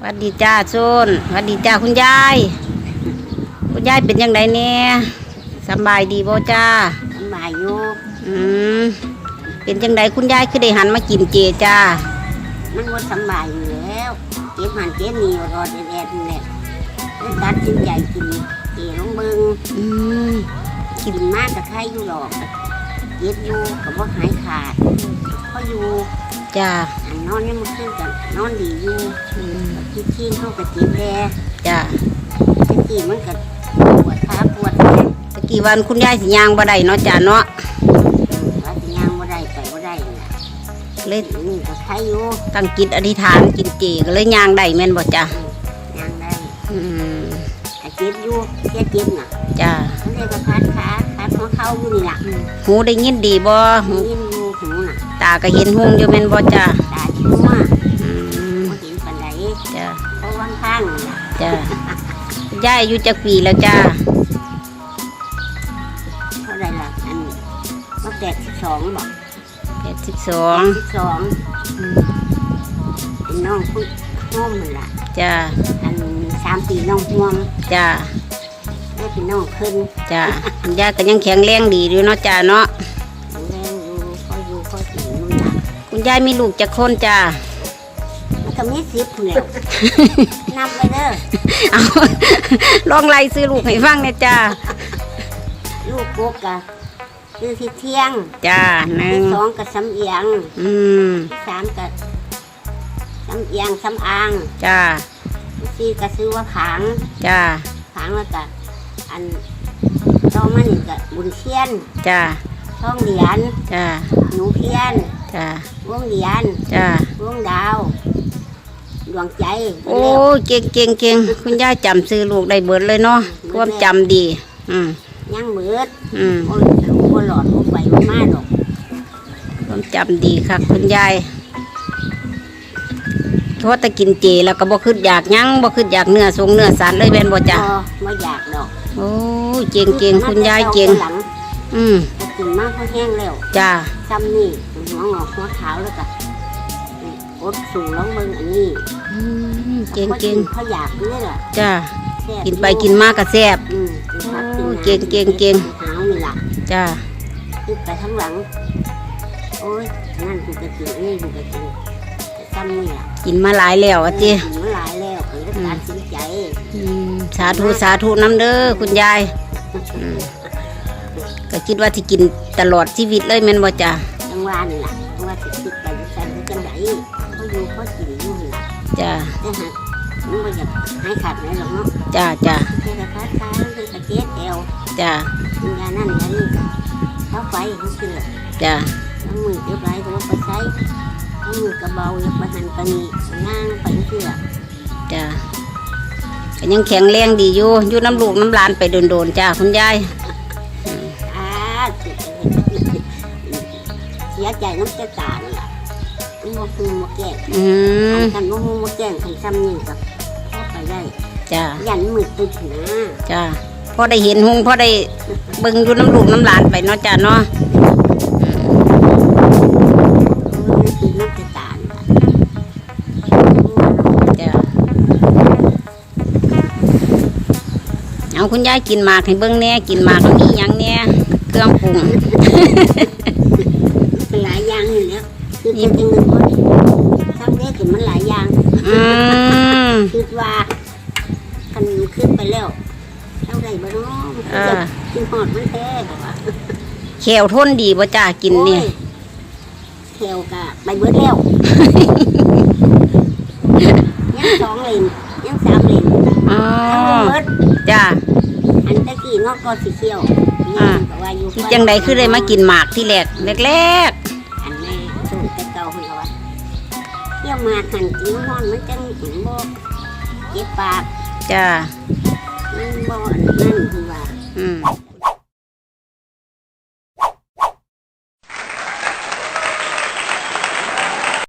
หวัดดีจ้าโซนหวัดดีจ้าคุณยาย คุณยายเป็นยังไงเนี่ยสำบายดีบ่จ้าสำบายอยู่อืมเป็นจังไดคุณยายคือได้หันมากินเจจ้า มันว่าสำบายอยู่แล้วเก็บหันเก็บนี่รอแดดๆนี่แหละแล้วตัดสินใจกินเอลงเบิงอืมกินมากกับใครอยู่หรอกเย็บอยู่กับว่าหายขาดเพราะอยู่จ้าอันนอนนี่มันขึ้นกัน นอนดีอยู่อืมคิดขี้เข้ากับเจ็บแดจ้าตะกี้มันก็ปวดขาปวดแขนตะกี้วันคุณยายสิย่างบ่ได้เนาะจ้าเนาะว่าสิย่างบ่ได้ไปบ่ได้น่ะเลยนี่ก็ใครอยู่ตั้งจิตอธิษฐานกินเจก็เลยย่างได้แม่นบ่จ้าย่างได้อืมแต่เจ็บอยู่แค่เจ็บน่ะจ้ามันเลยก็คัดขาคัดหัวเข่าอยู่นี่ล่ะหูได้ยินดีบ่หูยินอยู่หูน่ะตาก็เห็นหุงอยู่แม่นบ่จ้าตาชิวมาอื จ้าคุณยายอายุจักปีแล้วจ้าเท่าไรล่ะอันมาแปดสิบสองบอกแปดสิบสองสิบสองเป็นน้องคุณห้อมนี่ล่ะจ้าอันสามปีน้องห่วงจ้าได้เป็นน้องขึ้นจ้าคุณยายก็ยังแข็งแรงดีอยู่เนาะจ้าเนาะแรงอยู่พออยู่พอกินนู่นล่ะคุณยายมีลูกจักคนจ้ามัน ก็มีสิบพุ่นแหล้วนับไปเด้อเอาลองไล่ซื้อลูกให้ฟังเนี่ยจ้าลูกกกกะคือที่เที่ยงจ้าหนึ่งที่สองกับสำเอียงอืมที่สามกับสำเอียงสำอางจ้าที่สี่ก็ซื้อว่าขางจ้าขางแล้วก็อันต่อมานี่ก็บุญเทียนจ้าท่องเหรียญจ้าหนูเพียนจ้าวงเหรียญจ้าวงดาว ดวงใจโอ้เก่งเก่งเก่งคุณยายจำซื้อลูกได้เบิดเลยเนาะความจำดี อืมยังเบิด อืมโอ้ยโอ้หลอดโอ้ไปบ่มาดอกความจำดีค่ะ คุณยายโทษแต่กินเจแล้วก็บ่คืดอยากหยังบ่คืดอยากเนื้อทรงเนื้อสัตว์เลยเป็นบ่จ้ะพอไม่อยากดอกโอ้ยเก่งเก่งคุณยายเก่งหลังอืมก็กินมากเพราะแห้งแล้วจ้าซ้ำนี่หัวงอกหัวขาวแล้วก็ อดสูงร้องเบิ่งอันนี้อืมเก่งเก่งพออยากเลยล่ะจ้าแซ่บกินไปกินมากก็แซ่บอืมกินผักกินโอ้น้ำเก่งเก่งเก่งหาวนี่ล่ะจ้าคิดไปทั้งหลัง โอ้ยนั่นกูก็กินนี่กูก็กินแต่ซ้ำนี่ล่ะกินมาหลายแล้วอะจีกินมาหลายแล้วก็เลยตัดสินใจสาธุสาธุน้ำเด้อคุณยายอืมก็คิดว่าที่กินตลอดชีวิตเลยแม่นบ่จ้าจังหวะนี่ล่ะจังหวะสิคิดไปจะใส่จังไดเขา อยู่เขากินอยู่นี่ล่ะจ้าแต่หากมันบ่อยากหายขาดไหนหรอกเนาะจ้าจ้าแค่กระพัดขามันเป็นกระเจี๊ยบแอวจ้ากินยานั่นยานี่เท้าไฟเขากินแหละจ้าน้ำมือเจ็บไรก็ว่าไปใช้น้ำมือกระเบาอยากไปหันไปนี่ย่างไปเพื่อจ้าก็ยังแข็งแรงดีอยู่อยู่น้ำลูกน้ำหลานไปโดนๆจ้าคุณยายอ่าสุดเสียใจน้ำเจ้าตานี่ล่ะมันบ่คือมาแก้อืมกันบ่ฮู้มาแก้คันซ้ำนี่ก็พอไปได้จ้ายันมือตึกนะจ้าพอได้เห็นหุงพอได้เบิ่งอยู่น้ำลูกน้ำหลานไปเนาะจ้าเนาะมันคือน้ำเจ้าตานี่ล่ะจ้าเอาคุณยายกินหมากให้เบิ่งแหน่กินหมากแล้วมีหยังแหน่เครื่องปรุง หลายอย่างอยู่แล้ว คือเป็นจังหนึ่งคนทำได้แต่มันหลายอย่างอืมคิดว่าคันขึ้นไปแล้วเท่าไรบ้างเนาะกินหอดมันแท้แบบว่าแขวทนดีบ่จ้ากินเนี่โอ้ยเขียวกะไปเบิดแล้ว ยังสองเหรียญยังสามเหรียญอ๋อทั้งหมดจ้า อันตะกี้เนอกก็สีเขียวอ่าก็ว่าอยู่ที่จังใดคือได้มากินหมากที่แรกแรก ที่ยวมาหันกินห้อนมันจังถึงบ่เจ็บปากๆจ้ามันบ่อันนั่นคือว่าอืม